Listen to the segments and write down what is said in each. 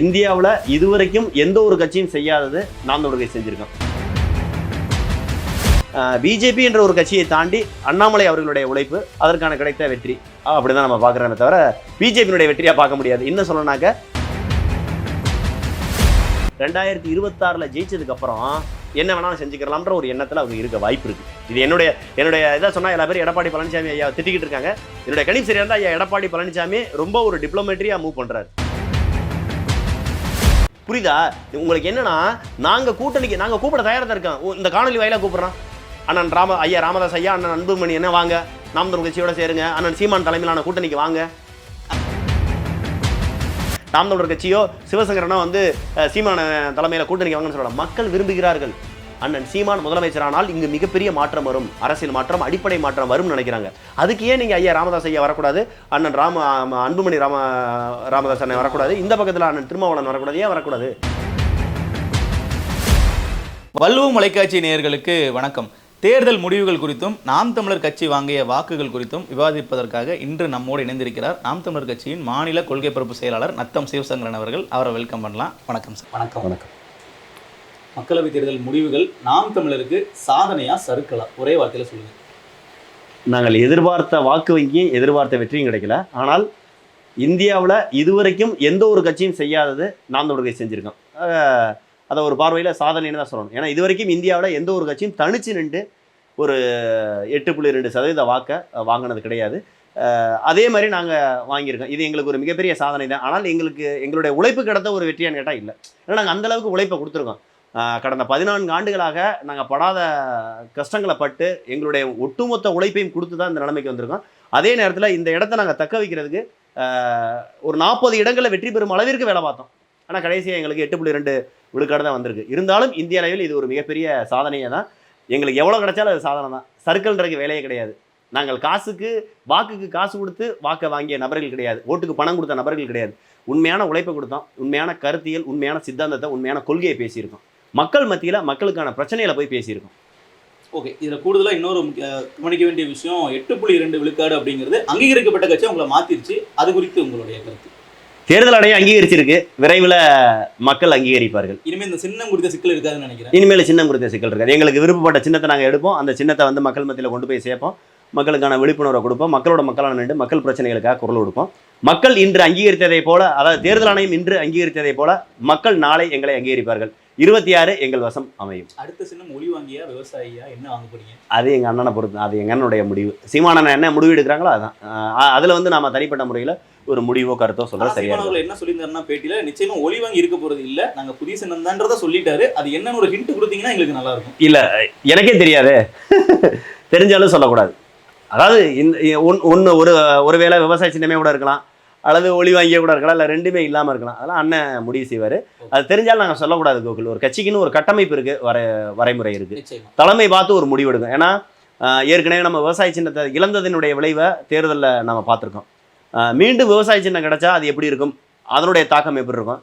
இந்தியாவில் இதுவரைக்கும் எந்த ஒரு கட்சியும் செய்யாதது நாம் தமிழர் செஞ்சிருக்கோம் பிஜேபி என்ற ஒரு கட்சியை தாண்டி அண்ணாமலை அவர்களுடைய உழைப்பு அதற்கான கிடைத்த வெற்றி. அப்படிதான் நம்ம பார்க்குறோமே தவிர பிஜேபியினுடைய வெற்றியாக பார்க்க முடியாது. இன்னும் சொல்லணும்னாக்க ரெண்டாயிரத்தி இருபத்தாறில் ஜெயிச்சதுக்கப்புறம் என்ன வேணாலும் செஞ்சுக்கலாம்ன்ற ஒரு எண்ணத்தில் அவங்க இருக்க வாய்ப்பு இருக்கு. இது என்னுடைய என்னுடைய இதை சொன்னால் எல்லா பேரும் எடப்பாடி பழனிசாமி ஐயா திட்டிக்கிட்டு இருக்காங்க. என்னுடைய கணிப்பு சரியாக இருந்தால் ஐயா எடப்பாடி பழனிசாமி ரொம்ப ஒரு டிப்ளமேட்டரியாக மூவ் பண்ணுறாரு புரியுதா? உங்களுக்கு என்னன்னா நாங்கள் கூட்டணிக்கு நாங்கள் கூப்பிட தயாரா தான் இருக்கோம். இந்த காணொலி வாயிலாக கூப்பிட்றோம் அண்ணன் ராம ஐயா ராமதாஸ் ஐயா அண்ணன் அன்புமணி என்ன வாங்க? நாம் தமிழ் கட்சியோட சேருங்க. அண்ணன் சீமான் தலைமையிலான கூட்டணிக்கு வாங்க. நாம் தமிழர் கட்சியோ சிவசங்கரனோ வந்து சீமான தலைமையில் கூட்டணிக்கு வாங்கன்னு சொல்லலாம் மக்கள் விரும்புகிறார்கள். அண்ணன் சீமான் முதலமைச்சரானால் இங்கு மிகப்பெரிய மாற்றம் வரும். அரசியல் மாற்றம் அடிப்படை மாற்றம் வரும்னு நினைக்கிறாங்க. அதுக்கு ஏன் நீங்க ஐயா ராமதாஸ் ஐயா வரக்கூடாது? அண்ணன் ராம அன்புமணி ராம ராமதாஸ் அண்ணன் வரக்கூடாது? இந்த பக்கத்துல அண்ணன் திருமாவளவன் வரக்கூடாது. ஏன் வரக்கூடாது? வள்ளுவம் தொலைக்காட்சி நேயர்களுக்கு வணக்கம். தேர்தல் முடிவுகள் குறித்தும் நாம் தமிழர் கட்சி வாங்கிய வாக்குகள் குறித்தும் விவாதிப்பதற்காக இன்று நம்மோடு இணைந்திருக்கிறார் நாம் தமிழர் கட்சியின் மாநில கொள்கை பரப்பு செயலாளர் நத்தம் சிவசங்கரன் அவர்கள். அவரை வெல்கம் பண்ணலாம். வணக்கம் சார். வணக்கம் வணக்கம். மக்களவைத் தேர்தல் முடிவுகள் நாம் தமிழருக்கு சாதனையா சறுக்கலாம் ஒரே வார்த்தையில சொல்லுங்க. நாங்கள் எதிர்பார்த்த வாக்கு வங்கியும் எதிர்பார்த்த வெற்றியும் கிடைக்கல. ஆனால் இந்தியாவில் இதுவரைக்கும் எந்த ஒரு கட்சியும் செய்யாதது நாம் தமிழர் கட்சி செஞ்சுருக்கோம் அதை ஒரு பார்வையில் சாதனைன்னு தான் சொல்லணும். ஏன்னா இதுவரைக்கும் இந்தியாவில் எந்த ஒரு கட்சியும் தனிச்சு நின்று ஒரு எட்டு புள்ளி ரெண்டு சதவீத வாக்கை வாங்கினது கிடையாது. அதே மாதிரி நாங்கள் வாங்கியிருக்கோம். இது எங்களுக்கு ஒரு மிகப்பெரிய சாதனை தான். ஆனால் எங்களுக்கு எங்களுடைய உழைப்பு கிடைத்த ஒரு வெற்றியான்னு கேட்டால் இல்லை. ஏன்னா நாங்கள் அந்தளவுக்கு உழைப்பை கொடுத்துருக்கோம். கடந்த பதினான்கு ஆண்டுகளாக நாங்கள் படாத கஷ்டங்களை பட்டு எங்களுடைய ஒட்டுமொத்த உழைப்பையும் கொடுத்து தான் இந்த நிலைமைக்கு வந்திருக்கோம். அதே நேரத்தில் இந்த இடத்த நாங்கள் தக்க வைக்கிறதுக்கு ஒரு நாற்பது இடங்களில் வெற்றி பெறும் அளவிற்கு வேலை பார்த்தோம். ஆனால் கடைசியாக எங்களுக்கு எட்டு புள்ளி ரெண்டு விழுக்காடு தான் வந்திருக்கு. இருந்தாலும் இந்திய அளவில் இது ஒரு மிகப்பெரிய சாதனையை தான். எங்களுக்கு எவ்வளோ கிடைச்சாலும் அது சாதனை தான். சர்க்கிள்ன்றது வேலையே கிடையாது. நாங்கள் காசுக்கு வாக்குக்கு காசு கொடுத்து வாக்கை வாங்கிய நபர்கள் கிடையாது. ஓட்டுக்கு பணம் கொடுத்த நபர்கள் கிடையாது. உண்மையான உழைப்பை கொடுத்தோம். உண்மையான கருத்தியல் உண்மையான சித்தாந்தத்தை உண்மையான கொள்கையை பேசியிருக்கோம். மக்கள் மத்தியில் மக்களுக்கான பிரச்சனைகளை போய் பேசியிருக்கோம். ஓகே இதுல கூடுதலா இன்னொரு கவனிக்க வேண்டிய விஷயம் எட்டு புள்ளி இரண்டு விழுக்காடு அப்படிங்கிறது அங்கீகரிக்கப்பட்ட கட்சி உங்களை மாத்திருச்சு. அது குறித்து உங்களுடைய கருத்து. தேர்தல் ஆணையம் அங்கீகரிச்சிருக்கு. விரைவில் மக்கள் அங்கீகரிப்பார்கள். இனிமே இந்த சின்னம் குறித்த சிக்கல் இருக்காதுன்னு நினைக்கிறேன். இனிமேல் சின்னம் கொடுத்த சிக்கல் இருக்காது. எங்களுக்கு விருப்பப்பட்ட சின்னத்தை நாங்கள் எடுப்போம். அந்த சின்னத்தை வந்து மக்கள் மத்தியில் கொண்டு போய் சேர்ப்போம். மக்களுக்கான விழிப்புணர்வை கொடுப்போம். மக்களோட மக்களான நின்று மக்கள் பிரச்சனைகளுக்காக குரல் கொடுப்போம். மக்கள் இன்று அங்கீகரித்ததை போல அதாவது தேர்தல் ஆணையம் இன்று அங்கீகரித்ததை போல மக்கள் நாளை எங்களை அங்கீகரிப்பார்கள். இருபத்தி ஆறு எங்கள் வசம் அமையும். அடுத்த சின்னம் ஒளி வாங்கியா விவசாயியா? என்ன வாங்க போறீங்க? அது எங்கள் அண்ணனை பொறுத்து அது எங்கள் அண்ணனுடைய முடிவு. சீமானன் என்ன முடிவு எடுக்கிறாங்களோ அதான். அதில் வந்து நாம தனிப்பட்ட முறையில் ஒரு முடிவோ கருத்தோ சொல்ல சரியா என்ன சொல்லியிருந்தாருன்னா பேட்டியில நிச்சயமா ஒளி வாங்கி இருக்க போறது இல்ல நாங்க புதிய சின்னம் தான்றத சொல்லிட்டாரு. அது என்னன்னு ஒரு ஹிண்ட் கொடுத்தீங்கன்னா எங்களுக்கு நல்லா இருக்கும். இல்லை எனக்கே தெரியாது. தெரிஞ்சாலும் சொல்லக்கூடாது. அதாவது இந்த ஒன்று ஒரு ஒருவேளை விவசாய சின்னமே கூட இருக்கலாம். அல்லது ஒளி வாங்கியே கூட இருக்கலாம் இல்லை ரெண்டுமே இல்லாமல் இருக்கலாம். அதெல்லாம் அண்ணன் முடிவு செய்வார். அது தெரிஞ்சாலும் நாங்கள் சொல்லக்கூடாது கோகுல். ஒரு கட்சிக்குன்னு ஒரு கட்டமைப்பு இருக்குது வரை வரைமுறை இருக்குது தலைமை பார்த்து ஒரு முடிவு எடுக்கும். ஏன்னா ஏற்கனவே நம்ம விவசாய சின்னத்தை இழந்ததனுடைய விளைவை தேர்தலில் நம்ம பார்த்துருக்கோம். மீண்டும் விவசாய சின்னம் கிடைச்சா அது எப்படி இருக்கும்? அதனுடைய தாக்கம் எப்படி இருக்கும்?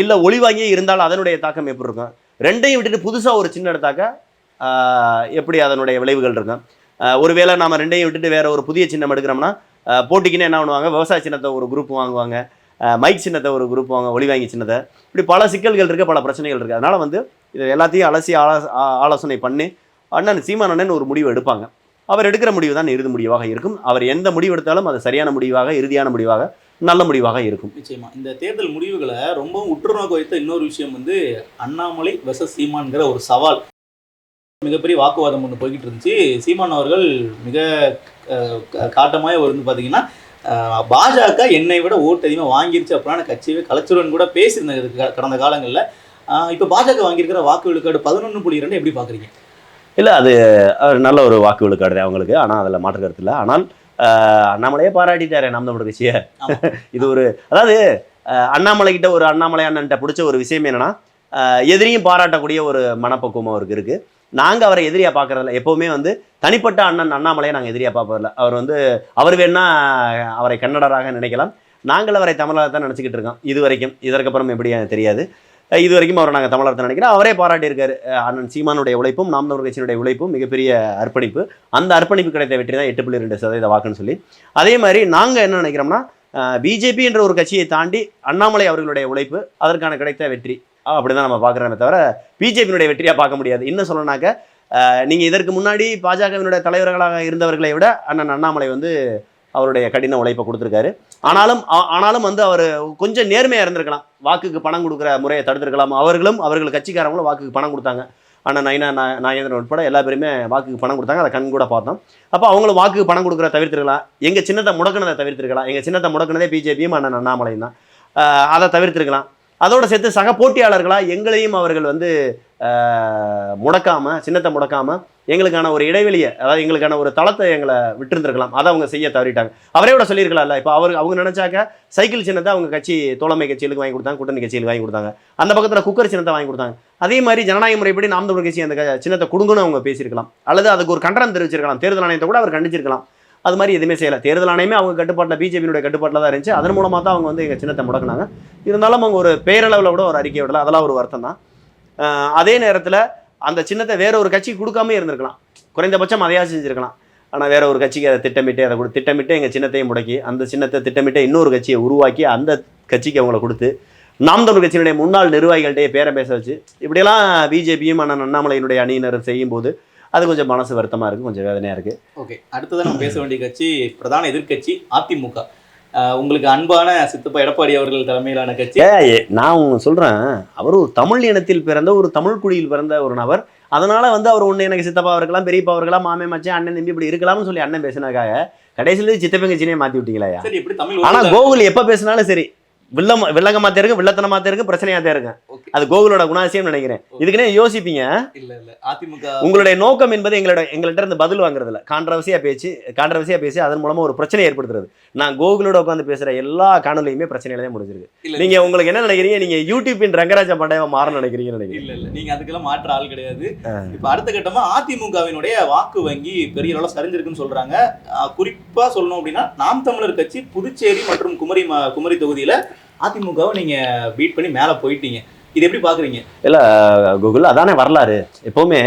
இல்லை ஒளி வாங்கியே இருந்தாலும் அதனுடைய தாக்கம் எப்படி இருக்கும்? ரெண்டையும் விட்டுட்டு புதுசாக ஒரு சின்ன எடுத்தாக்க எப்படி அதனுடைய விளைவுகள் இருக்கும்? ஒருவேளை நாம் ரெண்டையும் விட்டுட்டு வேற ஒரு புதிய சின்னம் எடுக்கிறோம்னா போட்டிக்குன்னு என்ன பண்ணுவாங்க? விவசாய சின்னத்தை ஒரு குரூப் வாங்குவாங்க. மைக் சின்னத்தை ஒரு குரூப் வாங்க ஒளி வாங்கி சின்னத்தை. இப்படி பல சிக்கல்கள் இருக்குது பல பிரச்சனைகள் இருக்குது அதனால் வந்து இதை எல்லாத்தையும் அலசி ஆலோச- ஆலோசனை பண்ணி அண்ணன் சீமான் அண்ணன் ஒரு முடிவு எடுப்பாங்க. அவர் எடுக்கிற முடிவு தான் இறுதி முடிவாக இருக்கும். அவர் எந்த முடிவு எடுத்தாலும் அது சரியான முடிவாக இறுதியான முடிவாக நல்ல முடிவாக இருக்கும். நிச்சயமா. இந்த தேர்தல் முடிவுகளை ரொம்பவும் உற்றுநோக்க வைத்த இன்னொரு விஷயம் வந்து அண்ணாமலை வெச சீமான்ங்கிற ஒரு சவால். மிகப்பெரிய வாக்குவாதம் ஒன்று போய்கிட்டு இருந்துச்சு. சீமான் அவர்கள் மிக அஹ், கா- காட்டமாய் வந்து பார்த்தீங்கன்னா பாஜக என்னை விட ஓட்டு அதிகமாக வாங்கிருச்சு அப்படின்னா கட்சியவே கலைச்சுடன் கூட பேசியிருந்தாங்க கடந்த காலங்களில். இப்போ பாஜக வாங்கியிருக்கிற வாக்கு விழுக்காடு பதினொன்று புள்ளி இரண்டு எப்படி பார்க்குறீங்க? இல்லை அது நல்ல ஒரு வாக்கு விழுக்காடு அவங்களுக்கு. ஆனால் அதில் மாற்று கருத்து இல்லை. ஆனால் அண்ணாமலையே பாராட்டிட்டாரு நாம் தமிழ் கட்சியை. இது ஒரு அதாவது அண்ணாமலை கிட்ட ஒரு அண்ணாமலை அண்ணன்ட்ட பிடிச்ச ஒரு விஷயம் என்னன்னா எதிரியும் பாராட்டக்கூடிய ஒரு மனப்பக்குவம் அவருக்கு இருக்கு. நாங்கள் அவரை எதிரியாக பார்க்கறதில்ல எப்போவுமே வந்து தனிப்பட்ட அண்ணன் அண்ணாமலையை நாங்கள் எதிரியாக பார்ப்பதில்ல அவர் வந்து அவர் வேணா அவரை கன்னடராக நினைக்கலாம். நாங்கள் அவரை தமிழராக தான் நினச்சிக்கிட்டு இருக்கோம். இது வரைக்கும். இதற்கப்புறம் எப்படி தெரியாது. இது வரைக்கும் அவரை நாங்கள் தமிழர் தான் நினைக்கிறோம். அவரே பாராட்டியிருக்காரு அண்ணன் சீமானுடைய உழைப்பும் நாம் தமிழர் கட்சியினுடைய உழைப்பும் மிகப்பெரிய அர்ப்பணிப்பு. அந்த அர்ப்பணிப்பு கிடைத்த வெற்றி தான் எட்டு புள்ளி ரெண்டு சதவீத வாக்குன்னு சொல்லி. அதே மாதிரி நாங்கள் என்ன நினைக்கிறோம்னா பிஜேபி என்ற ஒரு கட்சியை தாண்டி அண்ணாமலை அவர்களுடைய உழைப்பு அதற்கான கிடைத்த வெற்றி. அப்படி தான் நம்ம பார்க்குறோமே தவிர பிஜேபியினுடைய வெற்றியாக பார்க்க முடியாது. இன்னும் சொல்லணும்னாக்க நீங்கள் இதற்கு முன்னாடி பாஜகவினுடைய தலைவர்களாக இருந்தவர்களை விட அண்ணன் அண்ணாமலை வந்து அவருடைய கடின உழைப்பை கொடுத்துருக்காரு. ஆனாலும் ஆனாலும் வந்து அவர் கொஞ்சம் நேர்மையாக இருந்திருக்கலாம். வாக்குக்கு பணம் கொடுக்குற முறையை தடுத்திருக்கலாம். அவர்களும் அவர்கள் கட்சிக்காரங்களும் வாக்குக்கு பணம் கொடுத்தாங்க. அண்ணன் நைனா நாகேந்திரன் உட்பட எல்லா பேருமே வாக்குக்கு பணம் கொடுத்தாங்க. அதை கண் கூட பார்த்தோம். அப்போ அவங்களும் வாக்குக்கு பணம் கொடுக்குற தவிர்த்திருக்கலாம். எங்கள் சின்னத்தை முடக்கினதை தவிர்த்திருக்கலாம். எங்கள் சின்னத்தை முடக்கினதே பிஜேபியும் அண்ணன் அண்ணாமலையும் தான். அதை தவிர்த்திருக்கலாம். அதோட சேர்த்து சக போட்டியாளர்களாக எங்களையும் அவர்கள் வந்து முடக்காமல் சின்னத்தை முடக்காமல் எங்களுக்கான ஒரு இடைவெளியை அதாவது எங்களுக்கான ஒரு தளத்தை எங்களை விட்டுருந்துருக்கலாம். அதை அவங்க செய்ய தவறிட்டாங்க. அவரே கூட சொல்லியிருக்கலாம்ல இப்போ அவர் அவங்க நினச்சாக்க சைக்கிள் சின்னத்தை அவங்க கட்சி தோழமை கட்சிகளுக்கு வாங்கி கொடுத்தாங்க கூட்டணி கட்சிகளுக்கு வாங்கி கொடுத்தாங்க. அந்த பக்கத்தில் குக்கர் சின்னத்தை வாங்கி கொடுத்தாங்க. அதே மாதிரி ஜனநாயக முறைப்படி நாம் தமிழ் கட்சி அந்த சின்னத்தை கொடுங்கன்னு அவங்க பேசியிருக்கலாம். அல்லது அதுக்கு ஒரு கண்டனம் தெரிவிச்சிருக்கலாம். தேர்தல் ஆணையத்தை கூட அவர் கண்டிச்சிருக்கலாம். அது மாதிரி எதுவுமே செய்யலை. தேர்தல் ஆணையமே அவங்க கட்டுப்பாட்டில் பிஜேபியினுடைய கட்டுப்பாட்டில் தான் இருந்துச்சு. அதன் மூலமாக தான் அவங்க வந்து எங்கள் சின்னத்தை முடக்குனாங்க. இருந்தாலும் அவங்க ஒரு பேரளவில் கூட ஒரு அறிக்கை விடல அதெல்லாம் ஒரு வருத்தம் தான். அதே நேரத்தில் அந்த சின்னத்தை வேற ஒரு கட்சிக்கு கொடுக்காம இருந்திருக்கலாம். குறைந்தபட்சம் அதையாக செஞ்சுருக்கலாம். ஆனால் வேற ஒரு கட்சிக்கு அதை திட்டமிட்டு அதை கொடு திட்டமிட்டு எங்கள் சின்னத்தையும் முடக்கி அந்த சின்னத்தை திட்டமிட்டு இன்னொரு கட்சியை உருவாக்கி அந்த கட்சிக்கு அவங்கள கொடுத்து நாம் தமிழ் கட்சியினுடைய முன்னாள் நிர்வாகிகள்கிட்டயே பேரை பேச வச்சு இப்படியெல்லாம் பிஜேபியும் அண்ணன் அண்ணாமலையினுடைய அணியினர் செய்யும்போது அது கொஞ்சம் மனசு வருத்தமாக இருக்குது கொஞ்சம் வேதனையாக இருக்குது ஓகே அடுத்ததான் நம்ம பேச வேண்டிய கட்சி பிரதான எதிர்க்கட்சி அதிமுக. உங்களுக்கு அன்பான சித்தப்பா எடப்பாடி அவர்கள் தலைமையிலான கட்சி. நான் சொல்கிறேன் அவர் ஒரு தமிழ் இனத்தில் பிறந்த ஒரு தமிழ் குடியில் பிறந்த ஒரு நபர். அதனால வந்து அவர் ஒன்று எனக்கு சித்தப்பா இருக்கலாம் பெரியப்பா இருக்கலாம் மாமே மச்சான் அண்ணன் தம்பி இப்படி இருக்கலாம்னு சொல்லி அண்ணன் பேசினாக்காக கடைசியில் சித்தப்பங்கச்சினே மாற்றி விட்டீங்களா சரி எப்படி தமிழ் ஆனா வருதா? கோகுல் எப்ப பேசினாலும் சரி வில்லம் வில்லங்கமாத்தே இருக்கு வில்லத்தனமாத்தே இருக்கு பிரச்சனையாத்தே இருக்கு Okay. அது கோகுலோட குணாசியம் நினைக்கிறேன். இதுக்குன்னே யோசிப்பீங்க. இல்ல இல்ல. அதிமுக உங்களுடைய நோக்கம் என்பது எங்களோட எங்கள்கிட்ட இருந்து பதில் வாங்குறது இல்ல கான்ட்ரவர்சியா பேச்சு கான்ட்ரவர்சியா பேசி அதன் மூலமா ஒரு பிரச்சனை ஏற்படுத்துறது. நான் கோகுலோட உட்காந்து பேசுற எல்லா காணொலியுமே பிரச்சனையில தான் முடிஞ்சிருக்கு. நீங்க உங்களுக்கு என்ன நினைக்கிறீங்க? நீங்க யூடியூப்பின் ரங்கராஜ பண்டையவா மாறணும்னு நினைக்கிறீங்கன்னு நினைக்கிறீங்க இல்ல இல்ல. நீங்க அதுக்கெல்லாம் மாற்ற ஆள் கிடையாது. இப்ப அடுத்த கட்டமா அதிமுகவினுடைய வாக்கு வங்கி பெரிய அளவுல சரிஞ்சிருக்குன்னு சொல்றாங்க. குறிப்பா சொல்லணும் அப்படின்னா நாம் தமிழர் கட்சி புதுச்சேரி மற்றும் குமரி குமரி தொகுதியில அதிமுகவை நீங்க பீட் பண்ணி மேலே போயிட்டீங்க. இது எப்படி பாக்குறீங்க? கூகுள் அதானே வரலாறு. எப்போவுமே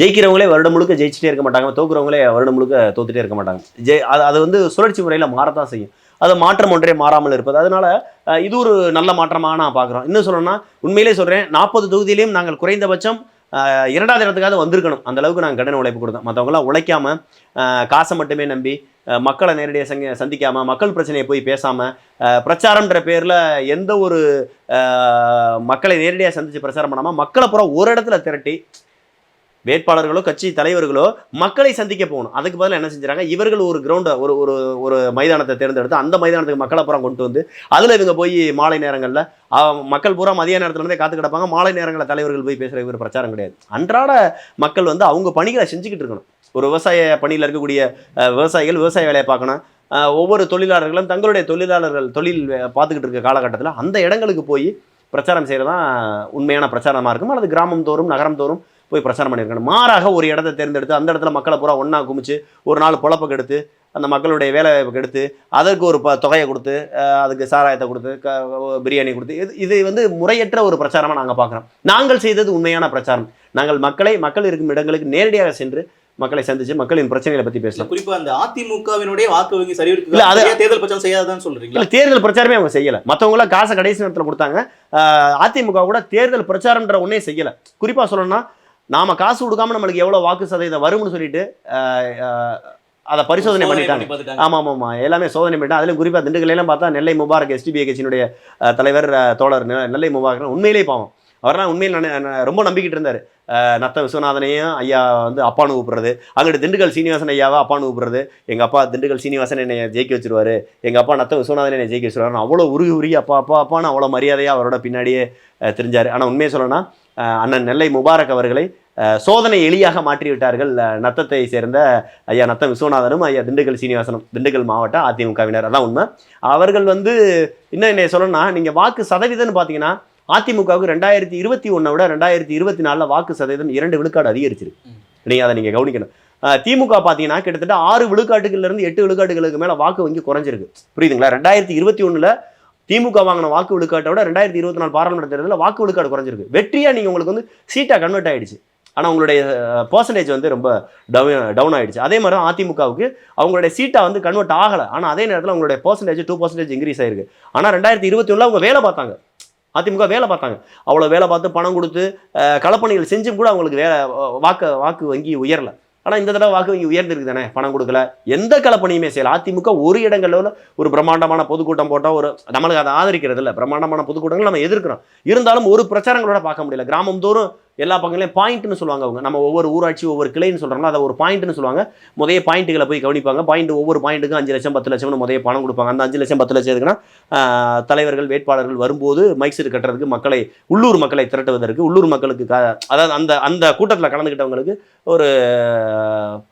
ஜெயிக்கிறவங்களே வருடம் முழுக்க ஜெயிச்சுட்டே இருக்க மாட்டாங்க. தோக்குறவங்களே வருடம் முழுக்க தோத்துட்டே இருக்க மாட்டாங்க. ஜெய் அது அது வந்து சுழற்சி முறையில் மாறத்தான் செய்யும். அது மாற்றம் ஒன்றே மாறாமல் இருப்பது. அதனால இது ஒரு நல்ல மாற்றமாக நான் பார்க்குறோம் இன்னும் சொல்லணும்னா உண்மையிலே சொல்கிறேன் நாற்பது தொகுதியிலையும் நாங்கள் குறைந்தபட்சம் இரண்டாவது இடத்துக்காவது வந்திருக்கணும். அந்த அளவுக்கு நாங்கள் கடன் உழைப்பு கொடுத்தோம் மற்றவங்களாம் உழைக்காம காசை மட்டுமே நம்பி மக்களை நேரடியாக சங்க சந்திக்காமல் மக்கள் பிரச்சனையை போய் பேசாமல் பிரச்சாரம்ன்ற பேரில் எந்த ஒரு மக்களை நேரடியாக சந்தித்து பிரச்சாரம் பண்ணாமல் மக்களை பூரா ஒரு இடத்துல திரட்டி வேட்பாளர்களோ கட்சி தலைவர்களோ மக்களை சந்திக்க போகணும். அதுக்கு பதிலாக என்ன செஞ்சாங்க இவர்கள் ஒரு கிரவுண்டை ஒரு ஒரு ஒரு மைதானத்தை தேர்ந்தெடுத்து அந்த மைதானத்துக்கு மக்களை பூரா கொண்டு வந்து அதில் இவங்க போய் மாலை நேரங்களில் மக்கள் பூரா மதிய நேரத்துலேருந்தே காத்து கிடப்பாங்க. மாலை நேரங்களில் தலைவர்கள் போய் பேசுகிற இவர் பிரச்சாரம் கிடையாது. அன்றாட மக்கள் வந்து அவங்க பணிகளை செஞ்சுக்கிட்டு இருக்கணும். ஒரு விவசாய பணியில் இருக்கக்கூடிய விவசாயிகள் விவசாய வேலையை பார்க்கணும். ஒவ்வொரு தொழிலாளர்களும் தங்களுடைய தொழிலாளர்கள் தொழில் பார்த்துக்கிட்டு இருக்க காலகட்டத்தில் அந்த இடங்களுக்கு போய் பிரச்சாரம் செய்கிறது தான் உண்மையான பிரச்சாரமாக இருக்கும். அல்லது கிராமம் தோறும் நகரம் தோறும் போய் பிரச்சாரம் பண்ணியிருக்கணும். மாறாக ஒரு இடத்தை தேர்ந்தெடுத்து அந்த இடத்துல மக்களை பூரா ஒன்றா குமிச்சு ஒரு நாள் பொழப்ப கெடுத்து அந்த மக்களுடைய வேலை வாய்ப்பை கெடுத்து அதற்கு ஒரு ப தொகையை கொடுத்து அதுக்கு சாராயத்தை கொடுத்து க பிரியாணி கொடுத்து இது இது வந்து முறையற்ற ஒரு பிரச்சாரமாக நாங்கள் பார்க்குறோம் நாங்கள் செய்தது உண்மையான பிரச்சாரம். நாங்கள் மக்களை மக்கள் இருக்கும் இடங்களுக்கு நேரடியாக சென்று மக்களை சந்தித்து மக்களின் பிரச்சனைகளை இல்ல பேசலாம். குறிப்பா அந்த அதிமுகவினுடைய வாக்கு வங்கி சரி இல்ல, அது- தேர்தல் பிரச்சாரம் செய்யாதான்னு சொல்றீங்களா? இல்லை தேர்தல் பிரச்சாரமே அவங்க செய்யலை. மற்றவங்களாம் காசை கடைசி நேரத்தில் கொடுத்தாங்க. அதிமுக கூட தேர்தல் பிரச்சாரம்ன்ற ஒன்றே செய்யலை. குறிப்பாக சொல்லணும்னா நாம காசு கொடுக்காம நம்மளுக்கு எவ்வளோ வாக்கு சதவீதம் வரும்னு சொல்லிட்டு அதை பரிசோதனை பண்ணிட்டாங்க. ஆமாம் ஆமாம் ஆமாம் எல்லாமே சோதனை பண்ணிட்டு அதிலும் குறிப்பாக திண்டுக்கல்லாம் பார்த்தா நெல்லை முபாரக் எஸ்டிபிஐ கட்சியினுடைய தலைவர் தோழர் நெல்லை முபாரக் உண்மையிலே பாவம். அவர்லாம் உண்மையில் ரொம்ப நம்பிக்கிட்டு இருந்தார். நத்த விஸ்வநாதனையும் ஐயா வந்து அப்பான்னு கூப்பிடுறது. அங்கிட்டு திண்டுக்கல் சீனிவாசன் ஐயாவை அப்பான்னு கூப்பிடுறது. எங்கள் அப்பா திண்டுக்கல் சீனிவாசன் என்னை ஜெயிக்க வச்சிருவாரு. எங்கள் அப்பா நத்த விஸ்வநாதன் என்னை ஜெயிக்க வச்சிருவாரு அவ்வளோ உருகி உருகி அப்பா அப்பா அப்பான்னு அவ்வளோ மரியாதையாக அவரோட பின்னாடியே தெரிஞ்சார். ஆனால் உண்மையை சொல்லணும்னா அண்ணன் நெல்லை முபாரக் அவர்களை சோதனை எளியாக மாற்றி விட்டார்கள் அஹ், நத்தத்தை சேர்ந்த ஐயா நத்த விஸ்வநாதனும் ஐயா திண்டுக்கல் சீனிவாசனும் திண்டுக்கல் மாவட்ட அதிமுகவினர். அதான் உண்மை. அவர்கள் வந்து இன்னும் என்ன சொல்லணும்னா நீங்கள் வாக்கு சதவீதம்னு பார்த்தீங்கன்னா அதிமுகவுக்கு ரெண்டாயிரத்தி இருபத்தி ஒன்றை விட ரெண்டாயிரத்தி இருபத்தி நாலில் வாக்கு சதவீதம் இரண்டு விழுக்காடு அதிகரிச்சிருக்கு. நீங்கள் அதை நீங்கள் கவனிக்கணும். திமுக பார்த்தீங்கன்னா கிட்டத்தட்ட ஆறு விழுக்காட்டுகள்ல இருந்து எட்டு விழுக்காட்டுகளுக்கு மேலே வாக்கு வங்கி குறைஞ்சிருக்கு. புரியுதுங்களா? ரெண்டாயிரத்தி இருபத்தி ஒன்றில் திமுக வாங்கின வாக்கு விழுக்காட்டை விட ரெண்டாயிரத்தி இருபத்தி நாலு பாராளுமன்ற தேர்தலில் வாக்கு விழுக்காடு குறைஞ்சிருக்கு. வெற்றியாக நீங்கள் உங்களுக்கு வந்து சீட்டாக கன்வெர்ட் ஆகிடுச்சு ஆனால் அவங்களுடைய பர்சன்டேஜ் வந்து ரொம்ப டவுன் டவுன் ஆகிடுச்சு அதே மாதிரி தான் அதிமுகவுக்கு அவங்களுடைய சீட்டாக வந்து கன்வெர்ட் ஆகலை. ஆனால் அதே நேரத்தில் அவங்களுடைய பர்சன்டேஜ் டூ பர்சன்டேஜ் இன்க்ரீஸ் ஆயிருக்கு. ஆனால் ரெண்டாயிரத்தி இருபத்தி ஒன்றில் அவங்க வேலை பார்த்தாங்க. அதிமுக வேலை பார்த்தாங்க. அவ்வளோ வேலை பார்த்து பணம் கொடுத்து களப்பணிகள் செஞ்சும் கூட அவங்களுக்கு வேலை வாக்கு வாக்கு வங்கி உயரல. ஆனால் இந்த தடவை வாக்கு வங்கி உயர்ந்திருக்கு தானே? பணம் கொடுக்கல. எந்த கலப்பணியுமே செய்யல. அதிமுக ஒரு இடங்களில் ஒரு பிரம்மாண்டமான பொதுக்கூட்டம் போட்டால் ஒரு நம்மளுக்கு அதை ஆதரிக்கிறது இல்லை பிரம்மாண்டமான பொதுக்கூட்டங்கள் நம்ம எதிர்க்கிறோம். இருந்தாலும் ஒரு பிரச்சாரங்களோட பார்க்க முடியல. கிராமம் தோறும் எல்லா பக்கங்களையும் பாயிண்ட்னு சொல்லுவாங்க அவங்க. நம்ம ஒவ்வொரு ஊராட்சி ஒவ்வொரு கிளைன்னு சொல்கிறாங்களோ அதை ஒரு பாயிண்ட்னு சொல்லுவாங்க. முதைய பாயிண்ட்டுகளை போய் கவனிப்பாங்க. பாயிண்ட் ஒவ்வொரு பாயிண்ட்டுக்கும் அஞ்சு லட்சம் பத்து லட்சம்னு முதைய பணம் கொடுப்பாங்க. அந்த அஞ்சு லட்சம் பத்து லட்சம் எதுக்குன்னா தலைவர்கள் வேட்பாளர்கள் வரும்போது மைக் செட் கட்டுறதுக்கு மக்களை உள்ளூர் மக்களை திரட்டுவதற்கு உள்ளூர் மக்களுக்கு அதாவது அந்த அந்த கூட்டத்தில் கலந்துக்கிட்டவங்களுக்கு ஒரு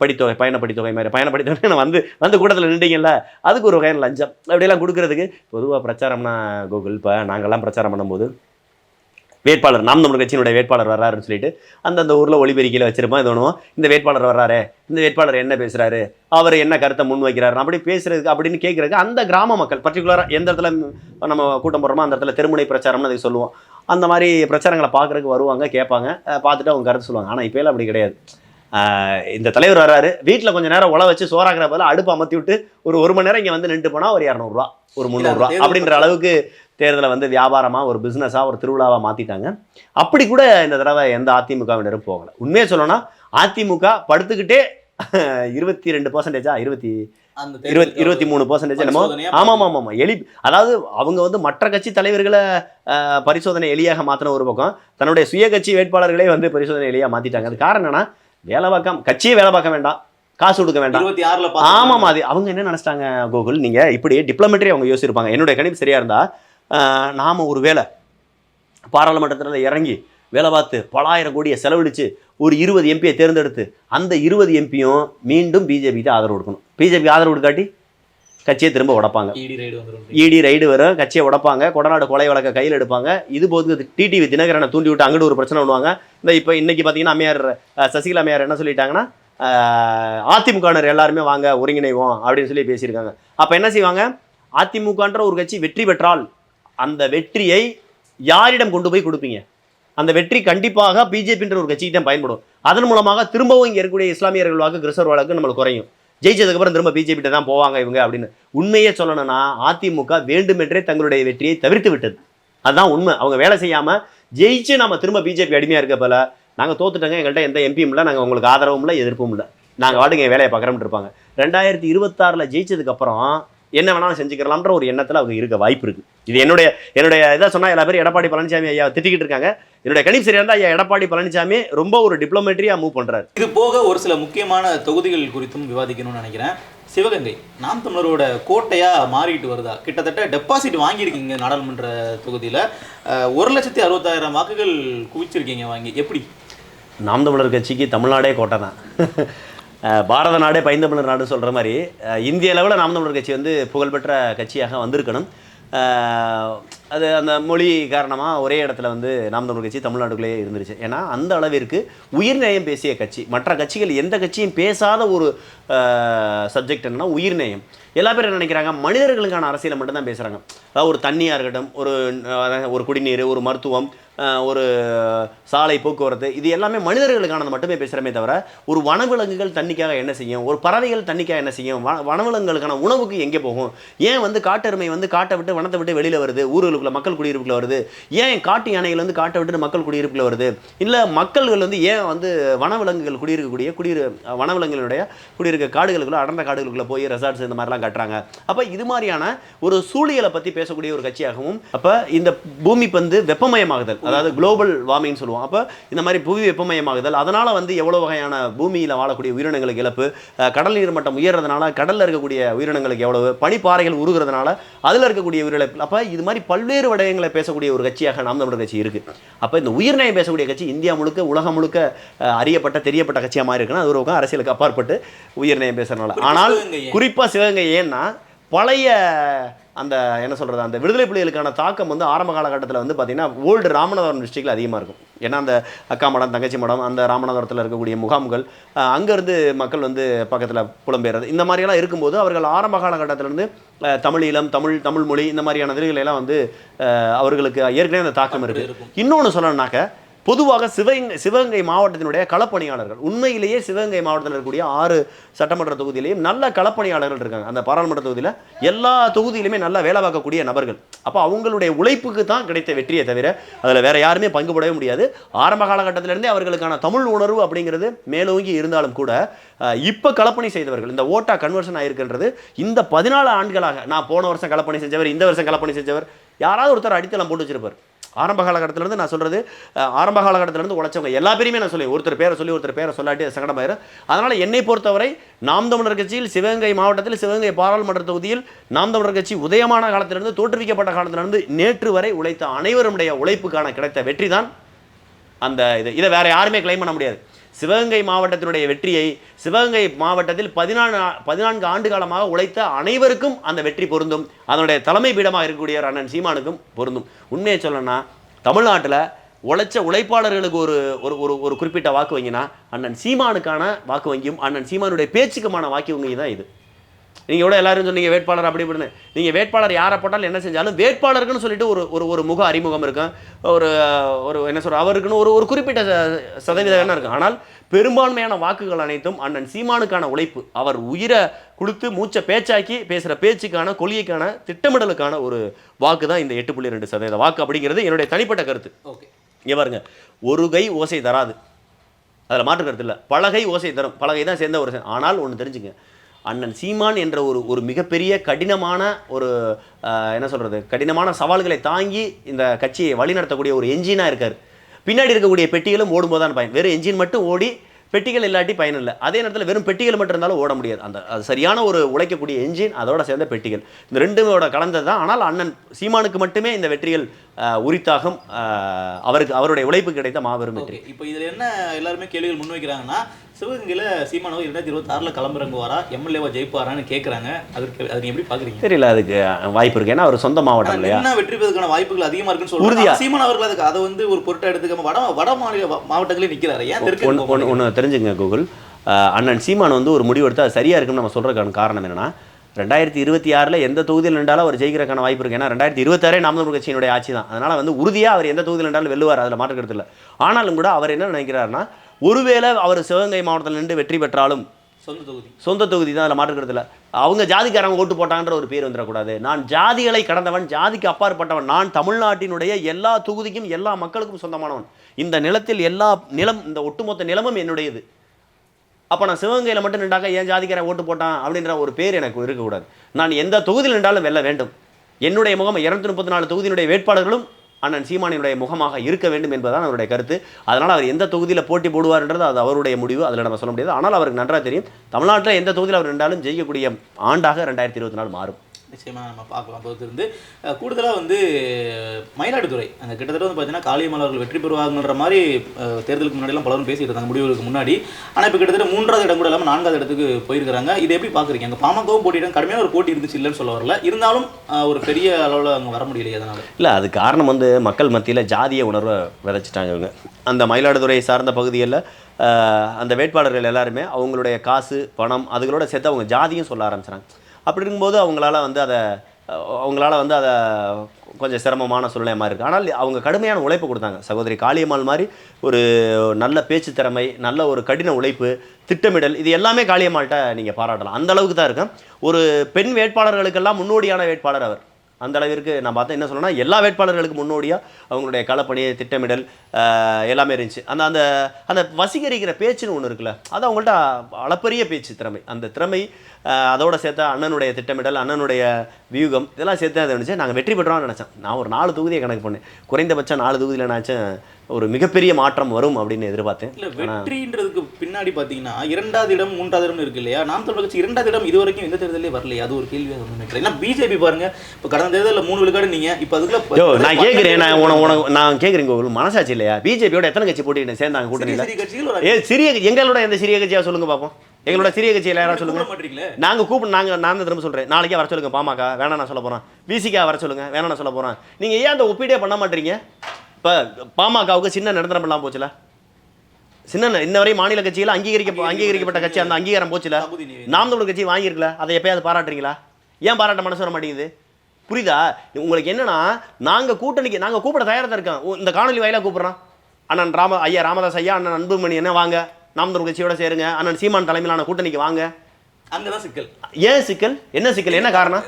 படித்தொகை பயணப்படித்தொகை மாதிரி பயணப்படித்தொகை நான் வந்து வந்து கூட்டத்தில் நின்றீங்கல்ல அதுக்கு ஒரு வகையான லஞ்சம். அப்படியெல்லாம் கொடுக்கறதுக்கு பொதுவாக பிரச்சாரம்னா கூகுள் இப்போ நாங்கள்லாம் பிரச்சாரம் பண்ணும்போது வேட்பாளர் நாம் தமிழர் கட்சியினுடைய வேட்பாளர் வர்றாருன்னு சொல்லிட்டு அந்தந்த ஊரில் ஒளிபெருக்கையில் வச்சிருப்போம் இது ஒன்றும் இந்த வேட்பாளர் வர்றாரு இந்த வேட்பாளர் என்ன பேசுறாரு அவர் என்ன கருத்தை முன் வைக்கிறாரு அப்படி பேசுறதுக்கு அப்படின்னு கேட்குறதுக்கு அந்த கிராம மக்கள் பர்டிகுலராக எந்த இடத்துல நம்ம கூட்டம் போடுறோமோ அந்த இடத்துல தெருமுனை பிரச்சாரம்னு அதை சொல்லுவோம். அந்த மாதிரி பிரச்சாரங்களை பார்க்குறதுக்கு வருவாங்க கேட்பாங்க பார்த்துட்டு அவங்க கருத்து சொல்லுவாங்க. ஆனால் இப்போலாம் அப்படி கிடையாது. ஆஹ் இந்த தலைவர் வர்றாரு வீட்டில் கொஞ்சம் நேரம் உழ வச்சு சோறாக்குற பதில் அடுப்பு அமர்த்தி விட்டு ஒரு ஒரு மணி நேரம் இங்கே வந்து நின்று போனால் ஒரு இரநூறுவா ஒரு முந்நூறுரூவா அப்படின்ற அளவுக்கு தேர்தலை வந்து வியாபாரமாக ஒரு பிஸ்னஸாக ஒரு திருவிழாவாக மாற்றிட்டாங்க அப்படி கூட இந்த தடவை எந்த அதிமுகவினரும் போகலை. உண்மையை சொல்லணும்னா அதிமுக படுத்துக்கிட்டே இருபத்தி ரெண்டு பர்சன்டேஜா இருபத்தி இருபத்தி இருபத்தி மூணு பர்சன்டேஜ் என்னமோ ஆமாம் ஆமாம் ஆமாம் எலி அதாவது அவங்க வந்து மற்ற கட்சி தலைவர்களை பரிசோதனை எளியாக மாற்றின ஒரு பக்கம் தன்னுடைய சுய கட்சி வேட்பாளர்களே வந்து பரிசோதனை எளியாக மாற்றிட்டாங்க அது காரணம் என்னன்னா வேலை பார்க்காம கட்சியே வேலை பார்க்க வேண்டாம். காசு கொடுக்க வேண்டாம். இருபத்தி ஆறுல ஆமாம் அது அவங்க என்ன நினச்சிட்டாங்க கோகுல்? நீங்கள் இப்படி டிப்ளமெட்ரி அவங்க யோசிச்சிருப்பாங்க. என்னுடைய கணிப்பு சரியாக இருந்தால் நாம் ஒரு வேலை பாராளுமன்றத்தில் இறங்கி வேலை பார்த்து பலாயிரம் கோடியை செலவழித்து ஒரு இருபது எம்பியை தேர்ந்தெடுத்து அந்த இருபது எம்பியும் மீண்டும் பிஜேபிக்கு ஆதரவு கொடுக்கணும். பிஜேபி ஆதரவு கொடுக்காட்டி கட்சியை திரும்ப உடைப்பாங்க. இடி ரைடு வந்துரும். இடி ரைடு வரும் கட்சியை உடைப்பாங்க கொடநாடு கொலை வழக்க கையில் எடுப்பாங்க. இது போது டிடிவி தினகரனை தூண்டி விட்டு அங்கிட்டு ஒரு பிரச்சனை பண்ணுவாங்க. இந்த இப்போ இன்னைக்கு பார்த்தீங்கன்னா அம்மையார் சசிகலா அம்மையார் என்ன சொல்லிட்டாங்கன்னா அதிமுகவினர் எல்லாருமே வாங்க ஒருங்கிணைவோம் அப்படின்னு சொல்லி பேசியிருக்காங்க. அப்போ என்ன செய்வாங்க? அதிமுகன்ற ஒரு கட்சி வெற்றி பெற்றால் அந்த வெற்றியை யாரிடம் கொண்டு போய் கொடுப்பீங்க? அந்த வெற்றி கண்டிப்பாக பிஜேபின்ற ஒரு கட்சிக்கு தான் பயன்படும். அதன் மூலமாக திரும்பவும் இங்கே இருக்கக்கூடிய இஸ்லாமியர்கள் வாக்கு கிறிஸ்தவர் வாக்கு நம்மளுக்கு குறையும். ஜெயிச்சதுக்கப்புறம் திரும்ப பிஜேபி தான் போவாங்க இவங்க அப்படின்னு. உண்மையே சொல்லணும்னா அதிமுக வேண்டுமென்றே தங்களுடைய வெற்றியை தவிர்த்து விட்டது. அதுதான் உண்மை. அவங்க வேலை செய்யாமல் ஜெயிச்சு நம்ம திரும்ப பிஜேபி அடிமையாக இருக்க போல நாங்கள் தோத்துட்டோங்க எங்கள்கிட்ட எந்த எம்பியும் இல்லை நாங்கள் உங்களுக்கு ஆதரவும் இல்லை எதிர்ப்பும் இல்லை. நாங்கள் வாட்டுங்க என் வேலையை பார்க்குறோம்னு இருப்பாங்க. ரெண்டாயிரத்தி இருபத்தாறுல ஜெயிச்சதுக்கப்புறம் என்ன வேணாலும் செஞ்சுக்கலாம்ன்ற ஒரு எண்ணத்துல அவங்க இருக்க வாய்ப்பு இருக்கு. இது என்னுடைய என்னுடைய இதை சொன்னா எல்லா பேரும் எடப்பாடி பழனிசாமி ஐயா திட்டிக்கிட்டு இருக்காங்க. என்னுடைய கணிப்பு சரியா இருந்தா ஐயா எடப்பாடி பழனிசாமி ரொம்ப ஒரு டிப்ளமேட்ரியா மூவ் பண்றாரு. இது போக ஒரு சில முக்கியமான தொகுதிகள் குறித்தும் விவாதிக்கணும்னு நினைக்கிறேன். சிவகங்கை நாம் தமிழரோட கோட்டையா மாறிட்டு வருதா? கிட்டத்தட்ட டெபாசிட் வாங்கியிருக்கீங்க நாடாளுமன்ற தொகுதியில. ஒரு லட்சத்தி அறுபத்தாயிரம் வாக்குகள் குவிச்சிருக்கீங்க வாங்கி. எப்படி? நாம் தமிழர் கட்சிக்கு தமிழ்நாடே கோட்டை தான். பாரத நாடே பைந்தமிழர் நாடு சொல்கிற மாதிரி இந்திய அளவில் நாம் தமிழர் கட்சி வந்து புகழ்பெற்ற கட்சியாக வந்திருக்கணும். அது அந்த மொழி காரணமாக ஒரே இடத்துல வந்து நாம் தமிழ் கட்சி தமிழ்நாட்டுக்குள்ளேயே இருந்துருச்சு. ஏன்னா அந்த அளவிற்கு உயிர்நேயம் பேசிய கட்சி. மற்ற கட்சிகள் எந்த கட்சியும் பேசாத ஒரு சப்ஜெக்ட் என்னன்னா உயிர்நேயம். எல்லா பேரும் நினைக்கிறாங்க? மனிதர்களுக்கான அரசியலை மட்டும்தான் பேசுகிறாங்க அதாவது ஒரு தண்ணியாக இருக்கட்டும் ஒரு ஒரு குடிநீர் ஒரு மருத்துவம் ஒரு சாலை போக்குவரத்து இது எல்லாமே மனிதர்களுக்கானது மட்டுமே பேசுகிறமே தவிர ஒரு வனவிலங்குகள் தண்ணிக்காக என்ன செய்யும்? ஒரு பறவைகள் தண்ணிக்காக என்ன செய்யும்? வ வனவிலங்குகளுக்கான உணவுக்கு எங்கே போகும்? ஏன் வந்து காட்டெருமை வந்து காட்டை விட்டு வனத்தை விட்டு வெளியில் வருது? குடியிருப்புக்குள்ள மக்கள் குடியிருப்புக்குள்ள வருது. ஏன் காட்டு யானைகள் வந்து காட்டை விட்டு மக்கள் குடியிருப்புக்குள்ள வருது? இல்லை மக்கள்கள் வந்து ஏன் வந்து வனவிலங்குகள் குடியிருக்கக்கூடிய குடியிரு வனவிலங்குகளுடைய குடியிருக்க காடுகளுக்குள்ள அடர்ந்த காடுகளுக்குள்ள போய் ரெசார்ட்ஸ் இந்த மாதிரிலாம் கட்டுறாங்க. அப்போ இது மாதிரியான ஒரு சூழியலை பற்றி பேசக்கூடிய ஒரு கட்சியாகவும் அப்போ இந்த பூமி பந்து வெப்பமயமாகுதல் அதாவது குளோபல் வார்மிங் சொல்லுவோம். அப்போ இந்த மாதிரி புவி வெப்பமயமாகுதல் அதனால் வந்து எவ்வளோ வகையான பூமியில் வாழக்கூடிய உயிரினங்களுக்கு இழப்பு கடல் நீர் மட்டம் உயர்றதுனால கடலில் இருக்கக்கூடிய உயிரினங்களுக்கு எவ்வளவு பனிப்பாறைகள் உருகிறதுனால அதில் இருக்கக்கூடிய உயிரிழப்பு அப்போ இது மாதிரி பல்வேறு விடயங்களை பேசக்கூடிய ஒரு கட்சியாக நாம் தமிழர் கட்சி இருக்குது அப்போ இந்த உயிர்நயம் பேசக்கூடிய கட்சி இந்தியா முழுக்க உலகம் முழுக்க அறியப்பட்ட தெரியப்பட்ட கட்சியாக மாதிரி இருக்குன்னா அது ஒரு அரசியலுக்கு அப்பாற்பட்டு உயிர்நயம் பேசுறதுனால ஆனால்? குறிப்பாக சிவகங்கை ஏன்னா பழைய அந்த என்ன சொல்கிறது அந்த விடுதலை புலிகளுக்கான தாக்கம் வந்து ஆரம்ப காலகட்டத்தில் வந்து பார்த்திங்கன்னா ஓல்டு ராமநாதபுரம் டிஸ்ட்ரிக்டில் அதிகமாக இருக்கும். ஏன்னா அந்த அக்கா மடம் தங்கச்சி மடம் அந்த ராமநாதபுரத்தில் இருக்கக்கூடிய முகாம்கள் அங்கேருந்து மக்கள் வந்து பக்கத்தில் புலம்பெயர்றது இந்த மாதிரியெல்லாம் இருக்கும்போது அவர்கள் ஆரம்ப காலகட்டத்திலேருந்து தமிழ் ஈழம் தமிழ் தமிழ் மொழி இந்த மாதிரியான எல்லாம் வந்து அவர்களுக்கு ஏற்கனவே அந்த தாக்கம் இருக்குது இன்னொன்று சொல்லணும்னாக்க பொதுவாக சிவகங்கை சிவகங்கை மாவட்டத்தினுடைய களப்பணியாளர்கள் உண்மையிலேயே சிவகங்கை மாவட்டத்தில் இருக்கக்கூடிய ஆறு சட்டமன்ற தொகுதியிலையும் நல்ல களப்பணியாளர்கள் இருக்காங்க. அந்த பாராளுமன்ற தொகுதியில் எல்லா தொகுதியிலுமே நல்லா வேலை பார்க்கக்கூடிய நபர்கள். அப்போ அவங்களுடைய உழைப்புக்கு தான் கிடைத்த வெற்றியை தவிர அதில் வேற யாருமே பங்குபடவே முடியாது. ஆரம்ப காலகட்டத்திலேருந்தே அவர்களுக்கான தமிழ் உணர்வு அப்படிங்கிறது மேலோங்கி இருந்தாலும் கூட இப்போ களப்பணி செய்தவர்கள் இந்த ஓட்டா கன்வர்ஷன் ஆயிருக்கின்றது இந்த பதினாலு ஆண்டுகளாக நான் போன வருஷம் களப்பணி செஞ்சவர் இந்த வருஷம் களப்பணி செஞ்சவர் யாராவது ஒருத்தர் அடித்தளம் போட்டு வச்சிருப்பார். ஆரம்ப காலகட்டத்திலேருந்து நான் சொல்கிறது ஆரம்ப காலகட்டத்திலேருந்து உழைச்சவங்க எல்லா பேருமே நான் சொல்லி ஒருத்தர் பேரை சொல்லி ஒருத்தர் பேரை சொல்லாட்டி சங்கடமாயிரும். அதனால் என்னை பொறுத்தவரை நாம் தமிழர் கட்சியில் சிவகங்கை மாவட்டத்தில் சிவகங்கை பாராளுமன்ற தொகுதியில் நாம் தமிழர் கட்சி உதயமான காலத்திலிருந்து தோற்றுவிக்கப்பட்ட காலத்திலிருந்து நேற்று வரை உழைத்த அனைவருடைய உழைப்புக்கான கிடைத்த வெற்றி தான் அந்த இது. இதை வேறு யாருமே கிளைம் பண்ண முடியாது. சிவகங்கை மாவட்டத்தினுடைய வெற்றியை சிவகங்கை மாவட்டத்தில் பதினான்கு பதினான்கு ஆண்டு காலமாக உழைத்த அனைவருக்கும் அந்த வெற்றி பொருந்தும். அதனுடைய தலைமை பீடமாக இருக்கக்கூடிய அண்ணன் சீமானுக்கும் பொருந்தும். உண்மையை சொல்லணும்னா தமிழ்நாட்டில் உழைச்ச உழைப்பாளர்களுக்கு ஒரு ஒரு ஒரு ஒரு குறிப்பிட்ட வாக்கு வங்கினா அண்ணன் சீமானுக்கான வாக்கு வங்கியும் அண்ணன் சீமானுடைய பேச்சுக்குமான வாக்கு வங்கி தான் இது. நீங்கள் கூட எல்லாரும் சொன்னீங்க வேட்பாளர் அப்படி இப்படின்னு. நீங்கள் வேட்பாளர் யாரை போட்டாலும் என்ன செஞ்சாலும் வேட்பாளருக்குன்னு சொல்லிட்டு ஒரு ஒரு ஒரு முக அறிமுகம் இருக்கும் ஒரு ஒரு என்ன சொல்ற அவருக்குன்னு ஒரு ஒரு குறிப்பிட்ட சதவீதம் என்ன இருக்கும் ஆனால் பெரும்பான்மையான வாக்குகள் அனைத்தும் அண்ணன் சீமானுக்கான உழைப்பு. அவர் உயிரை கொடுத்து மூச்சை பேச்சாக்கி பேசுகிற பேச்சுக்கான கொள்கைக்கான திட்டமிடலுக்கான ஒரு வாக்கு தான் இந்த எட்டு புள்ளி ரெண்டு சதவீத வாக்கு அப்படிங்கிறது என்னுடைய தனிப்பட்ட கருத்து. ஓகே. இங்கே பாருங்க. ஒரு கை ஓசை தராது. அதில் மாற்று கருத்து இல்லை. பலகை ஓசை தரும். பலகை தான் சேர்ந்த ஒரு ஆனால் ஒன்று தெரிஞ்சுங்க. அண்ணன் சீமான் என்ற ஒரு ஒரு மிகப்பெரிய கடினமான ஒரு என்ன சொல்கிறது கடினமான சவால்களை தாங்கி இந்த கட்சியை வழிநடத்தக்கூடிய ஒரு என்ஜினாக இருக்கார். பின்னாடி இருக்கக்கூடிய பெட்டிகளும் ஓடும்போது தான் பயன் வெறும் என்ஜின் மட்டும் ஓடி பெட்டிகள் இல்லாட்டி பயன் இல்லை. அதே நேரத்தில் வெறும் பெட்டிகள் மட்டும் இருந்தாலும் ஓட முடியாது. அந்த அது சரியான ஒரு உழைக்கக்கூடிய என்ஜின் அதோட சேர்ந்த பெட்டிகள். இந்த ரெண்டுமோட கலந்தது தான் ஆனால் அண்ணன் சீமானுக்கு மட்டுமே இந்த வெற்றிகள் உரித்தாகும். அவருக்கு அவருடைய உழைப்பு கிடைத்த மாபெரும் வெற்றி இப்போ இதுல என்ன எல்லாருமே கேள்விகள் முன்வைக்கிறாங்கன்னா சிவகங்கையில சீமானவர் இரண்டாயிரத்தி இருபத்தி ஆறுல களமிறங்குவாரா? எம்எல்ஏவா ஜெயிப்பாரான்னு கேட்கறாங்க அதற்கு அதை எப்படி பாக்குறீங்க? தெரியல அதுக்கு வாய்ப்பு இருக்கு. ஏன்னா அவர் சொந்த மாவட்டம் இல்லையா? நின்னா வெற்றி பெறுவதற்கான வாய்ப்புகள் அதிகமா இருக்குன்னு. சொல்றாங்க. சீமான் அவர்கள் அதுக்கு அதை வந்து ஒரு பொருட்டா எடுத்துக்காம வட வட மாநில மாவட்டங்களே நிக்கிறாரு. ஏன் ஒன்று ஒன்று தெரிஞ்சுங்க கூகுள். அண்ணன் சீமான் வந்து ஒரு முடிவு எடுத்தா அது சரியா இருக்குன்னு நம்ம சொல்றதுக்கான காரணம் என்னன்னா ரெண்டாயிரத்தி இருபத்தி ஆறில் எந்த தொகுதியில் நின்றாலும் அவர் ஜெயிக்கிறதுக்கான வாய்ப்பு இருக்கு. ஏன்னா ரெண்டாயிரத்தி இருபத்தாறே நாம் தமிழர் கட்சியினுடைய ஆட்சி தான். அதனால வந்து உறுதியாக அவர் எந்த தொகுதியில் நின்றாலும் வெல்லுவார். அதில் மாற்று கருத்து இல்லை. ஆனாலும் கூட அவர் என்ன நினைக்கிறாருன்னா ஒருவேளை அவர் சிவகங்கை மாவட்டத்தில் நின்று வெற்றி பெற்றாலும் சொந்த தொகுதி. சொந்த தொகுதி தான் அதில் மாற்றுக்கிறது இல்லை. அவங்க ஜாதிக்காரங்க ஓட்டு போட்டாங்கன்ற ஒரு பேர் வந்துடக்கூடாது. நான் ஜாதிகளை கடந்தவன் ஜாதிக்கு அப்பாற்பட்டவன். நான் தமிழ்நாட்டினுடைய எல்லா தொகுதிக்கும் எல்லா மக்களுக்கும் சொந்தமானவன். இந்த நிலத்தில் எல்லா நிலம் இந்த ஒட்டுமொத்த நிலமும் என்னுடையது. அப்போ நான் சிவகங்கையில் மட்டும் நின்றாக்க ஏன் ஜாதிக்காரன் ஓட்டு போட்டான் அப்படின்ற ஒரு பேர் எனக்கு இருக்கக்கூடாது. நான் எந்த தொகுதியில் நின்றாலும் வெல்ல வேண்டும். என்னுடைய முகம் இரநூத்தி முப்பத்தி நாலு தொகுதியினுடைய வேட்பாளர்களும் அண்ணன் சீமானினுடைய முகமாக இருக்க வேண்டும் என்பதுதான் அவருடைய கருத்து. அதனால் அவர் எந்த தொகுதியில் போட்டி போடுவார்ன்றது அது அவருடைய முடிவு அதில் நம்ம சொல்ல முடியாது. ஆனால் அவருக்கு நன்றாக தெரியும் தமிழ்நாட்டில் எந்த தொகுதியில் அவர் நின்றாலும் ஜெயிக்கக்கூடிய ஆண்டாக ரெண்டாயிரத்தி இருபத்தி நாலு மாறும். நிச்சயமாக நம்ம பார்க்கலாம். பொறுத்திருந்து கூடுதலாக வந்து மயிலாடுதுறை அங்கே கிட்டத்தட்ட வந்து பார்த்தீங்கன்னா காளியம்மாள் அவர்கள் வெற்றி பெறுவாங்கன்ற மாதிரி தேர்தலுக்கு முன்னாடிலாம் பலரும் பேசிட்டு இருந்தாங்க முடிவுகளுக்கு முன்னாடி. ஆனால் இப்போ கிட்டத்தட்ட மூன்றாவது இடம் கூட இல்லாமல் நான்காவது இடத்துக்கு போயிருக்காங்க இதை எப்படி பார்க்குறீங்க? அங்கே பாமகவும் போட்டியிடம். கடுமையான ஒரு போட்டி இருந்துச்சு இல்லைன்னு சொல்ல வரல. இருந்தாலும் ஒரு பெரிய அளவில் அங்கே வர முடியலையே அதனால். இல்லை அது காரணம் வந்து மக்கள் மத்தியில் ஜாதிய உணர்வை விதைச்சிட்டாங்க இவங்க. அந்த மயிலாடுதுறை சார்ந்த பகுதிகளில் அந்த வேட்பாளர்கள் எல்லாருமே அவங்களுடைய காசு பணம் அதுகளோட சேர்த்து அவங்க ஜாதியும் சொல்ல ஆரம்பிச்சிட்டாங்க அப்படி இருக்கும்போது அவங்களால வந்து அதை அவங்களால வந்து அதை கொஞ்சம் சிரமமான சூழ்நிலை மாதிரி இருக்குது ஆனால் அவங்க கடுமையான உழைப்பு கொடுத்தாங்க. சகோதரி காளியம்மாள் மாதிரி ஒரு நல்ல பேச்சு திறமை நல்ல ஒரு கடின உழைப்பு திட்டமிடல் இது எல்லாமே காளியம்மாள்கிட்ட நீங்கள் பாராட்டலாம். அந்த அளவுக்கு தான் இருக்கும் ஒரு பெண் வேட்பாளர்களுக்கெல்லாம் முன்னோடியான வேட்பாளர் அவர். அந்த அளவிற்கு நான் பார்த்தா என்ன சொல்லணும்னா எல்லா வேட்பாளர்களுக்கு முன்னோடியாக அவங்களுடைய களப்பணி திட்டமிடல் எல்லாமே இருந்துச்சு. அந்த அந்த அந்த வசீகரிக்கிற பேச்சுன்னு ஒன்று இருக்குல்ல அது அவங்கள்ட்ட அளப்பரிய பேச்சு திறமை. அந்த திறமை அதோட சேர்த்த அண்ணனுடைய திட்டமிடல் அண்ணனுடைய வியூகம் இதெல்லாம் சேர்த்து அதை நினச்சேன் நாங்கள் வெற்றி பெற்றோம்னு நினச்சேன். நான் ஒரு நாலு தொகுதியை கணக்கு பண்ணேன். குறைந்தபட்சம் நாலு தொகுதியில் நினச்சேன் ஒரு மிகப்பெரிய மாற்றம் வரும் அப்படின்னு எதிர்பார்த்தேன். இல்ல வெற்றின்றதுக்கு பின்னாடி பாத்தீங்கன்னா இரண்டாவது இடம் மூன்றாவது இடம் இருக்கு இல்லையா? நாம் தமிழர் கட்சி இரண்டாவது இடம் இது வரைக்கும் எந்த தேர்தலே வரலையா. அது ஒரு கேள்வியாக வந்து ஏன்னா பிஜேபி பாருங்க இப்போ கடந்த தேர்தலில் மூணு விழுக்காடு நீங்க இப்போ அதுக்குள்ள நான் கேட்குறேன் நான் உன உனக்கு நான் கேட்குறேன் உங்களுக்கு மனசாட்சி இல்லையா? பிஜேபியோட எத்தனை கட்சி போட்டிட்டு சேர்ந்தாங்க ஒரு ஏ சிறிய எங்களோட எந்த சிறிய கட்சியா சொல்லுங்க பார்ப்போம் எங்களோட சிறிய கட்சியில் யாராவது சொல்லுங்க. கூப்பிட மாட்டீங்களே? நாங்க கூப்பிடு நாங்க நான் திரும்ப சொல்றேன். நாளைக்கே வர சொல்லுங்க பாமக. வேணாம் நான் சொல்ல போறேன். விசிகா வர சொல்லுங்க. வேணாம் நான் சொல்ல போறேன். நீங்க ஏன் அந்த ஒப்பீடே பண்ண மாட்டீங்க? இப்ப பாமகவுக்கு சின்ன நிரந்தரம் இல்லாம போச்சுல? சின்ன இன்ன வரை மாநில கட்சியில் அங்கீகரிக்க அங்கீகரிக்கப்பட்ட கட்சி அந்த அங்கீகாரம் போச்சுல? நாம் தமிழர் கட்சி வாங்கியிருக்கல அதை எப்பயாவது பாராட்டுறீங்களா? ஏன் பாராட்ட மனசு வர மாட்டேங்குது? புரியுதா? உங்களுக்கு என்னன்னா நாங்க கூட்டணிக்கு நாங்க கூப்பிட தயாரா தான் இருக்கோம். இந்த காணொலி வாயிலா கூப்பிடுறோம். அண்ணன் ராம ஐயா ராமதாஸ் ஐயா அண்ணன் அன்புமணி என்ன வாங்க? நாம் தமிழர் கட்சியோட சேருங்க. அண்ணன் சீமான் தலைமையிலான கூட்டணிக்கு வாங்க. அங்கதான் சிக்கல். ஏன் சிக்கல்? என்ன சிக்கல்? என்ன காரணம்?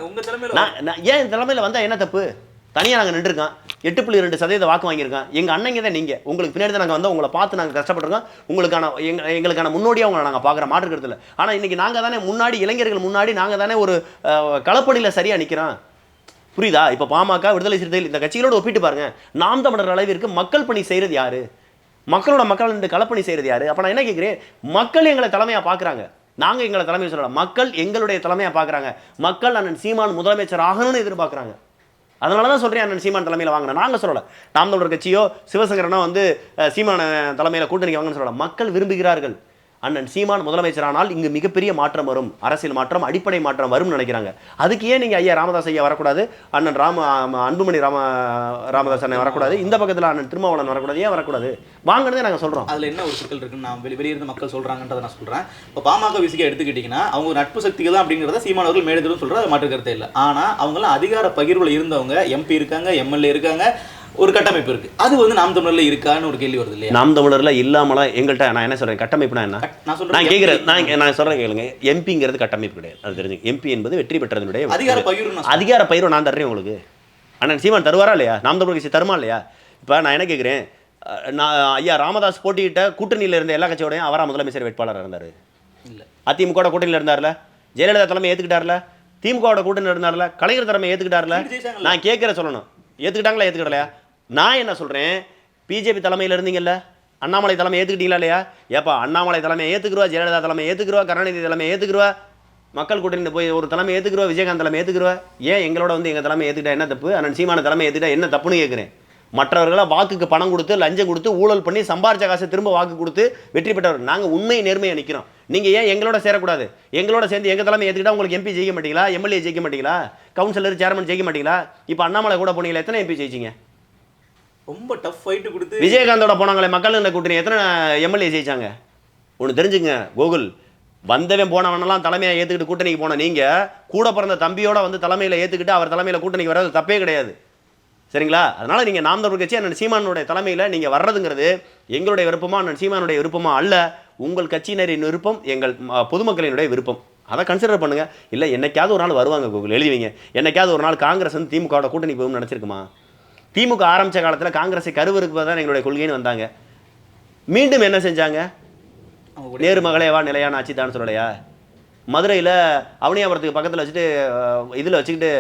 ஏன் தலைமையில் வந்தால் என்ன தப்பு? தனியாக நாங்கள் நின்றுருக்கோம். எட்டு புள்ளி ரெண்டு சதவீத வாக்கு வாங்கியிருக்கோம் எங்கள் அண்ணங்க தான் நீங்கள் உங்களுக்கு பின்னாடி தான் நாங்கள் வந்து உங்களை பார்த்து நாங்கள் கஷ்டப்பட்டுருக்கோம். உங்களுக்கான எங்க எங்களுக்கான முன்னோடியாக உங்களை நாங்கள் பார்க்குற மாற்றுக்கிறது இல்லை ஆனால் இன்றைக்கி நாங்கள் தானே முன்னாடி இளைஞர்கள் முன்னாடி நாங்கள் தானே ஒரு களப்பணியில் சரியாக நிற்கிறோம் புரியுதா? இப்போ பாமக விடுதலை சிறுத்தைகள் இந்த கட்சிகளோடு ஒப்பிட்டு பாருங்கள் நாம் தமிழர் அளவிற்கு மக்கள் பணி செய்கிறது யார்? மக்களோட மக்கள் இந்த களப்பணி செய்கிறது யார்? அப்போ நான் என்ன கேட்குறேன் மக்கள் எங்களை தலைமையாக பார்க்குறாங்க நாங்கள் எங்களை தலைமையை சொல்லலாம் மக்கள் எங்களுடைய தலைமையாக பார்க்குறாங்க மக்கள் அண்ணன் சீமான் முதலமைச்சர் ஆகணும்னு எதிர்பார்க்குறாங்க அதனால தான் சொல்கிறேன் அண்ணன் சீமான் தலைமையில் வாங்கினேன். நாங்கள் சொல்லலை. நாம் தமிழர் கட்சியோ சிவசங்கரனோ வந்து சீமான தலைமையில் கூட்டணிக்கு வாங்கன்னு சொல்லலாம் மக்கள் விரும்புகிறார்கள். அண்ணன் சீமான் முதலமைச்சரானால் இங்கு மிகப்பெரிய மாற்றம் வரும். அரசியல் மாற்றம் அடிப்படை மாற்றம் வரும்னு நினைக்கிறாங்க. அதுக்கு ஏன் நீங்கள் ஐயா ராமதாஸ் ஐயா வரக்கூடாது? அண்ணன் ராம அன்புமணி ராம ராமதாஸ் அண்ணன் வரக்கூடாது? இந்த பக்கத்தில் அண்ணன் திருமாவளவன் வரக்கூடாது. ஏன் வரக்கூடாது? வாங்கினதே நாங்கள் சொல்கிறோம் அதில் என்ன ஒரு சிக்கல் இருக்குன்னு நான் வெளி வெளியிருந்து மக்கள் சொல்கிறாங்கன்றதை நான் சொல்கிறேன் இப்போ பாமக விசிக்க எடுத்துக்கிட்டீங்கன்னா அவங்க நட்பு சக்திகள் தான் அப்படிங்கிறத சீமானவர்கள் மேடைதிலும் சொல்கிற அது மாற்று கருத்தே இல்லை. ஆனால் அவங்களாம் அதிகார பகிர்வில் இருந்தவங்க எம்பி இருக்காங்க எம்எல்ஏ இருக்காங்க ஒரு கட்டமைப்பு இருக்கு. அது வந்து நாம் தமிழர்ல இருக்கான்னு ஒரு கேள்வி வருது இல்லையா? நாம் தமிழரில் இல்லாமலாம் எங்கள்கிட்ட நான் என்ன சொல்கிறேன் கட்டமைப்புனா என்ன? நான் நான் சொல்றேன் கேட்குறேன் நான் நான் சொல்கிறேன் கேளுங்க. எம்பிங்கிறது கட்டமைப்பு கிடையாது. அது தெரிஞ்சு. எம்பி என்பது வெற்றி பெற்றதனுடைய அதிகார நான் அதிகார பயிரும் நான் தர்றேன் உங்களுக்கு. அண்ணன் சீமான் தருவாரா இல்லையா? நாம் தமிழ் கட்சி தருமா இல்லையா? இப்போ நான் என்ன கேட்குறேன் நான் ஐயா ராமதாஸ் போட்டியிட்ட கூட்டணியில் இருந்த எல்லா கட்சியோடையும் அவரா முதலமைச்சர் வேட்பாளராக இருந்தார். இல்ல. அதிமுக கூட்டணியில் இருந்தார்ல? ஜெயலலிதா தலைமை ஏற்றுக்கிட்டார்ல திமுகவோட கூட்டணியில் இருந்தார்ல? கலைஞர் தலைமை ஏற்றுக்கிட்டார்ல. நான் கேட்குற சொல்லணும். ஏற்றுக்கிட்டாங்களா ஏற்றுக்கிடலையா நான் என்ன சொல்கிறேன் பிஜேபி தலைமையில் இருந்தீங்கல்ல? அண்ணாமலை தலைமை ஏற்றுக்கிட்டீங்களா இல்லையா? ஏப்பா அண்ணாமலை தலைமை ஏற்றுக்குருவா ஜெயலலிதா தலைமை ஏற்றுக்குருவா கருணாநிதி தலைமை ஏற்றுக்குருவா மக்கள் கூட்டணி போய் ஒரு தலைமை ஏற்றுக்குருவா விஜயகாந்த் தலைமை ஏற்றுக்குருவா ஏன் எங்களோட வந்து எங்கள் தலைமை ஏற்றுக்கிட்டா என்ன தப்பு? அண்ணன் சீமான தலைமை ஏற்றுக்கிட்டா என்ன தப்புன்னு கேட்குறேன் மற்றவர்களை வாக்குக்கு பணம் கொடுத்து லஞ்சம் கொடுத்து ஊழல் பண்ணி சம்பாரிச்ச காசை திரும்ப வாக்கு கொடுத்து வெற்றி பெற்றவர். நாங்கள் உண்மை நேர்மையை நிற்கிறோம் நீங்கள் ஏன் எங்களோட சேரக்கூடாது? எங்களோட சேர்ந்து எங்கள் தலைமை ஏற்றுக்கிட்டா உங்களுக்கு எம்பி ஜெயிக்க மாட்டீங்களா? எம்எல்ஏ ஜெயிக்க மாட்டீங்களா? கவுன்சிலர் சேர்மன் ஜெயிக்க மாட்டீங்களா? இப்போ அண்ணாமலை கூட போனீங்களா எத்தனை எம்பி ஜெயிச்சிங்க? ரொம்ப டஃப் ஃபைட்டு கொடுத்து விஜயகாந்தோட போனாங்களே மக்கள் இந்த கூட்டணி. எத்தனை எம்எல்ஏ ஜெயிச்சாங்க? ஒன்று தெரிஞ்சுங்க கோகுல். வந்தவன் போனவனெல்லாம் தலைமையை ஏற்றுக்கிட்டு கூட்டணிக்கு போன நீங்கள் கூட பிறந்த தம்பியோட வந்து தலைமையில் ஏற்றுக்கிட்டு அவர் தலைமையில் கூட்டணிக்கு வர்றது தப்பே கிடையாது. சரிங்களா? அதனால் நீங்கள் நாம் தமிழ் கட்சி அண்ணன் சீமானுடைய தலைமையில் நீங்கள் வர்றதுங்கிறது எங்களுடைய விருப்பமா அண்ணன் சீமானுடைய விருப்பமா அல்ல. உங்கள் கட்சியினரின் விருப்பம் எங்கள் ம, பொதுமக்களினுடைய விருப்பம். அதை கன்சிடர் பண்ணுங்கள் இல்லை என்னைக்காவது ஒரு நாள் வருவாங்க கூகுள் எழுதிவிங்க என்னைக்காவது ஒரு நாள் காங்கிரஸ் வந்து திமுகவோட கூட்டணி போகும்னு நினச்சிருக்குமா? திமுக ஆரம்பித்த காலத்தில் காங்கிரஸை கருவருக்கு தான் எங்களுடைய கொள்கைன்னு வந்தாங்க. மீண்டும் என்ன செஞ்சாங்க? நேரு மகளே வா நிலையான ஆட்சி தான் சொல்லலையா? மதுரையில் அவனியாபுரத்துக்கு பக்கத்தில் வச்சுட்டு இதில் வச்சுக்கிட்டு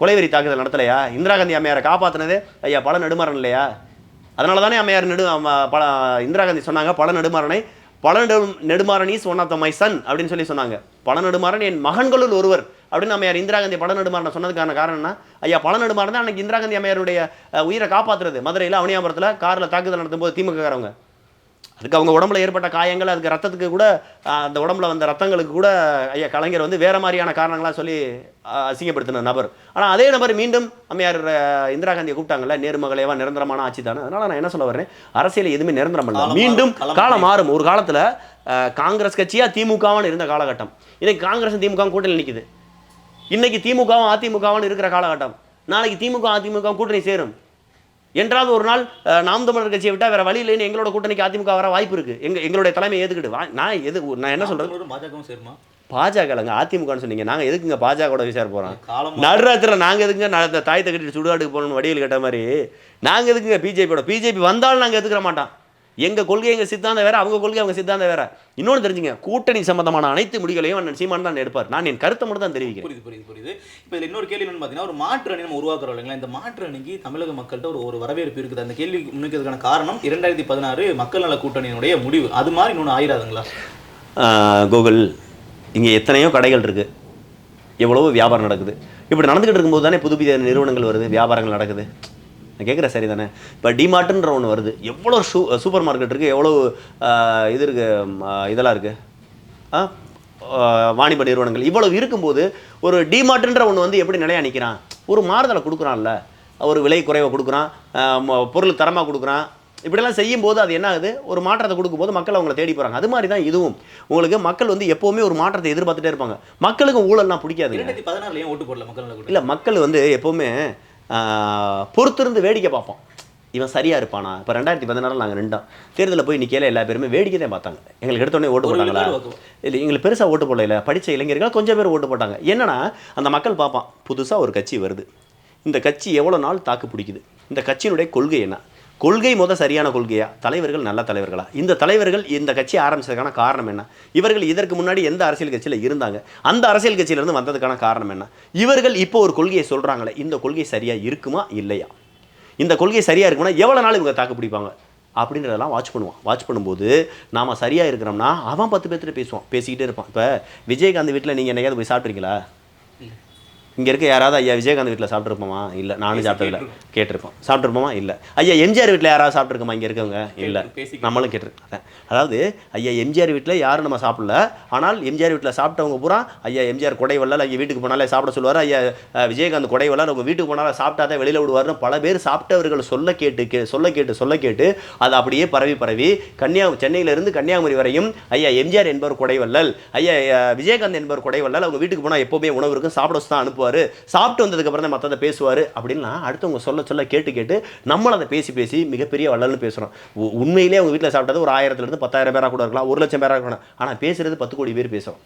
கொலைவெறி தாக்குதல் நடத்தலையா? இந்திரா காந்தி அம்மையாரை காப்பாற்றினது ஐயா பல நெடுமாறன் இல்லையா? அதனால தானே அம்மையார் நெடு பல இந்திரா காந்தி சொன்னாங்க பல நெடுமாறனை பல நெடு Nedumaran is one of the my son அப்படின்னு சொல்லி சொன்னாங்க. பல நெடுமாறன் என் மகன்களுள் ஒருவர் அப்படின்னு அம்மையார் இந்திரா காந்தி பல நெடுமாறனை சொன்னதுக்கான காரணம் என்ன? ஐயா பல நெடுமாறன் தான் அன்னைக்கு இந்திரா காந்தி அம்மையாருடைய உயிரை காப்பாத்துறது. மதுரையில் அவனியாபுரத்தில் காரில் தாக்குதல் நடத்தும் போது திமுககாரவங்க. அதுக்கு அவங்க உடம்புல ஏற்பட்ட காயங்கள் அதுக்கு ரத்தத்துக்கு கூட அந்த உடம்புல வந்த ரத்தங்களுக்கு கூட ஐயா கலைஞர் வந்து வேற மாதிரியான காரணங்களா சொல்லி அசிங்கப்படுத்தின நபர். ஆனால் அதே நபர் மீண்டும் அம்மையார் இந்திரா காந்தியை கூப்பிட்டாங்கல்ல நேர்மகளேவா நிரந்தரமான ஆட்சி தானே. அதனால நான் என்ன சொல்ல வர்றேன்? அரசியல் எதுவுமே நிரந்தரம் காலம் மீண்டும் காலம் மாறும். ஒரு காலத்துல காங்கிரஸ் கட்சியா திமுகவான்னு இருந்த காலகட்டம். இன்னைக்கு காங்கிரஸ் திமுக கூட்டணி நிக்குது. இன்னைக்கு திமுகவும் அதிமுகவும் இருக்கிற காலகட்டம். நாளைக்கு திமுக அதிமுக கூட்டணி சேரும். என்றாவது ஒரு நாள் நாம் தமிழர் கட்சியை விட்டா வேற வழி இல்லைன்னு எங்களோட கூட்டணிக்கு அதிமுக வர வாய்ப்பு இருக்கு. எங்க எங்களுடைய தலைமை ஏத்துக்கிட்டு. வா- நான் எது நான் என்ன சொல்றது? பாஜகவும் சேருமா? பாஜக இல்லைங்க அதிமுகன்னு சொன்னீங்க. நாங்க எதுக்குங்க பாஜகவோட விசார போறோம்? காலம்? நடுராத்திரில நாங்க எதுக்குங்க ந- இந்த தாயத்தை கட்டிட்டு சுடுகாட்டுக்கு போகணும்னு வடிவில் கேட்ட மாதிரி? நாங்க எதுக்குங்க பிஜேபியோட? பிஜேபி வந்தாலும் நாங்க எதுக்கிற மாட்டோம். எங்க கொள்கை எங்க சித்தாந்தம் வேற அவங்க கொள்கை அவங்க சித்தாந்தம் வேற. இன்னொன்று தெரிஞ்சுங்க கூட்டணி சம்பந்தமான அனைத்து முடிவுகளையும் அண்ணன் சீமான் தான் எடுப்பார். நான் என் கருத்தை மட்டும் தான் தெரிவிக்கிறேன். புரியுது புரியுது புரியுது. இப்போ இதில் இன்னொரு கேள்வி என்னன்னு பார்த்தீங்கன்னா ஒரு மாற்று அணி நம்ம உருவாக்குறோம் இல்லைங்களா? இந்த மாற்று அணிக்கு தமிழக மக்கள்கிட்ட ஒரு ஒரு வரவேற்பு இருக்குது. அந்த கேள்வி முன்வைக்கிறதுக்கான காரணம் இரண்டாயிரத்தி பதினாறு மக்கள் நல கூட்டணியினுடைய முடிவு. அது மாதிரி இன்னொன்று ஆயிராதுங்களா? கூகுள் இங்கே எத்தனையோ கடைகள் இருக்குது எவ்வளவோ வியாபாரம் நடக்குது. இப்படி நடந்துக்கிட்டு இருக்கும்போது தானே புது புதிய நிறுவனங்கள் வருது வியாபாரங்கள் நடக்குது. நான் கேட்குறேன் சரி தானே? இப்போ டிமார்ட்டுன்ற ஒன்று வருது. எவ்வளோ சூ சூப்பர் மார்க்கெட் இருக்குது எவ்வளோ இது இருக்குது இதெல்லாம் இருக்குது ஆ? வாணிப நிறுவனங்கள். இவ்வளவு இருக்கும்போது ஒரு டிமார்ட்டுன்ற ஒன்று வந்து எப்படி நிலையா நிற்கிறான் ஒரு மாறுதலை கொடுக்குறான்ல. ஒரு விலை குறைவை கொடுக்குறான். பொருள் தரமாக கொடுக்குறான். இப்படிலாம் செய்யும்போது அது என்ன ஆகுது? ஒரு மாற்றத்தை கொடுக்கும்போது மக்கள் அவங்கள தேடி போகிறாங்க அது மாதிரி தான் இதுவும். உங்களுக்கு மக்கள் வந்து எப்போவுமே ஒரு மாற்றத்தை எதிர்பார்த்துட்டே இருப்பாங்க. மக்களுக்கு ஊழல்லாம் பிடிக்காதுங்க. இரண்டாயிரத்தி பதினாறுல ஏன் ஓட்டு போடல மக்கள் இல்லை மக்கள் வந்து எப்போவுமே பொறுத்திருந்து வேடிக்கை பார்ப்போம். இவன் சரியா இருப்பானா? இப்போ ரெண்டாயிரத்தி பதினாறில் நாங்கள் நின்றோம் தேர்தலில் போய் நிற்கல எல்லா பேருமே வேடிக்கை தான் பார்த்தாங்க. எங்களுக்கு எடுத்த உடனே ஓட்டு போட்டாங்களா? இல்லை எங்களுக்கு பெருசாக ஓட்டு போடல. படித்த இளைஞர்கள் கொஞ்சம் பேர் ஓட்டு போட்டாங்க. என்னன்னா அந்த மக்கள் பார்ப்பான் புதுசாக ஒரு கட்சி வருது. இந்த கட்சி எவ்வளோ நாள் தாக்கு பிடிக்குது? இந்த கட்சியினுடைய கொள்கை என்ன? கொள்கை முத சரியான கொள்கையா? தலைவர்கள் நல்ல தலைவர்களா? இந்த தலைவர்கள் இந்த கட்சி ஆரம்பிச்சதுக்கான காரணம் என்ன? இவர்கள் இதற்கு முன்னாடி எந்த அரசியல் கட்சியில் இருந்தாங்க? அந்த அரசியல் கட்சியிலிருந்து வந்ததுக்கான காரணம் என்ன? இவர்கள் இப்போ ஒரு கொள்கையை சொல்கிறாங்களே இந்த கொள்கை சரியாக இருக்குமா இல்லையா? இந்த கொள்கை சரியாக இருக்குன்னா எவ்வளோ நாள் இவங்க தாக்கு பிடிப்பாங்க? அப்படின்றதெல்லாம் வாட்ச் பண்ணுவான். வாட்ச் பண்ணும்போது நாம் சரியாக இருக்கிறோம்னா அவன் பத்து பேர்த்துட்டு பேசுவான். பேசிக்கிட்டே இருப்பான். இப்போ விஜயகாந்த் வீட்டில் நீங்கள் என்னையாவது போய் சாப்பிட்றீங்களா இங்கே இருக்க யாராவது ஐயா விஜயகாந்த் வீட்டில் சாப்பிட்ருப்போமா இல்லை நானும் சாப்பிட்டதில்ல. கேட்டிருப்போம். சாப்பிட்ருப்போமா இல்லை. ஐயா எம்ஜிஆர் வீட்டில் யாராவது சாப்பிட்ருக்கோமா இங்கே இருக்கவங்க? இல்லை. நம்மளும் கேட்டிருக்கோம். அதாவது ஐயா எம்ஜிஆர் வீட்டில் யாரும் நம்ம சாப்பிடல. ஆனால் எம்ஜிஆர் வீட்டில் சாப்பிட்டவங்க பூரா ஐயா எம்ஜிஆர் கொடை வல்லால் ஐயா வீட்டுக்கு போனாலே சாப்பிட சொல்லுவார். ஐயா விஜயகாந்த் கொடை வல்லால் உங்கள் வீட்டுக்கு போனாலும் சாப்பிட்டாதான் வெளியில் விடுவார்னு பல பேர் சாப்பிட்டவர்கள் சொல்ல கேட்டு கே சொல்ல கேட்டு சொல்ல கேட்டு அது அப்படியே பரவி பரவி கன்னியா சென்னையிலிருந்து கன்னியாகுமரி வரையும் ஐயா எம்ஜிஆர் என்பவர் கொடை வள்ளல் ஐயா விஜயகாந்த் என்பவர் கொடை வள்ளல் அவங்க வீட்டுக்கு போனால் எப்போவுமே உணவு இருக்கும் சாப்பிட தான் அனுப்புவார் சாப்பிட்டு வந்ததுக்கப்புறம் தான் மற்றதை பேசுவார் அப்படின்லாம் அடுத்தவங்க சொல்ல சொல்ல கேட்டு கேட்டு நம்மளும் அதை பேசி பேசி மிகப்பெரிய வள்ளல்னு பேசுகிறோம் உண்மையிலே அவங்க வீட்டில் சாப்பிட்டது ஒரு ஆயிரத்துலேருந்து பத்தாயிரம் பேராக கூட இருக்கலாம் ஒரு லட்சம் பேராக இருக்கலாம். ஆனால் பேசுறது பத்து கோடி பேர் பேசுகிறோம்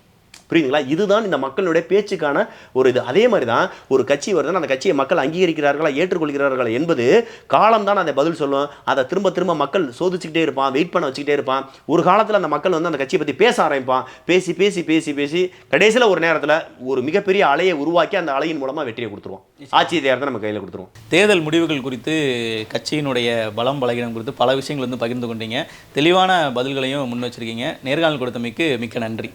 புரியுதுங்களா? இதுதான் இந்த மக்களுடைய பேச்சுக்கான ஒரு இது. அதே மாதிரி தான் ஒரு கட்சி வருதுன்னா அந்த கட்சியை மக்கள் அங்கீகரிக்கிறார்களா ஏற்றுக்கொள்கிறார்களா என்பது காலம் தான் அதை பதில் சொல்லும். அதை திரும்ப திரும்ப மக்கள் சோதிச்சுக்கிட்டே இருப்பான் வெயிட் பண்ண வச்சுக்கிட்டே இருப்பான். ஒரு காலத்தில் அந்த மக்கள் வந்து அந்த கட்சியை பற்றி பேச ஆரம்பிப்பான். பேசி பேசி பேசி பேசி கடைசியில் ஒரு நேரத்தில் ஒரு மிகப்பெரிய அலையை உருவாக்கி அந்த அலையின் மூலமாக வெற்றியை கொடுத்துருவோம். ஆட்சி தேர்தலை நம்ம கையில் கொடுத்துருவோம். தேர்தல் முடிவுகள் குறித்து கட்சியினுடைய பலம் பலகீனம் குறித்து பல விஷயங்கள் வந்து பகிர்ந்து கொண்டீங்க. தெளிவான பதில்களையும் முன் வச்சிருக்கீங்க. நேர்காணல் கொடுத்தமைக்கு மிக்க நன்றி.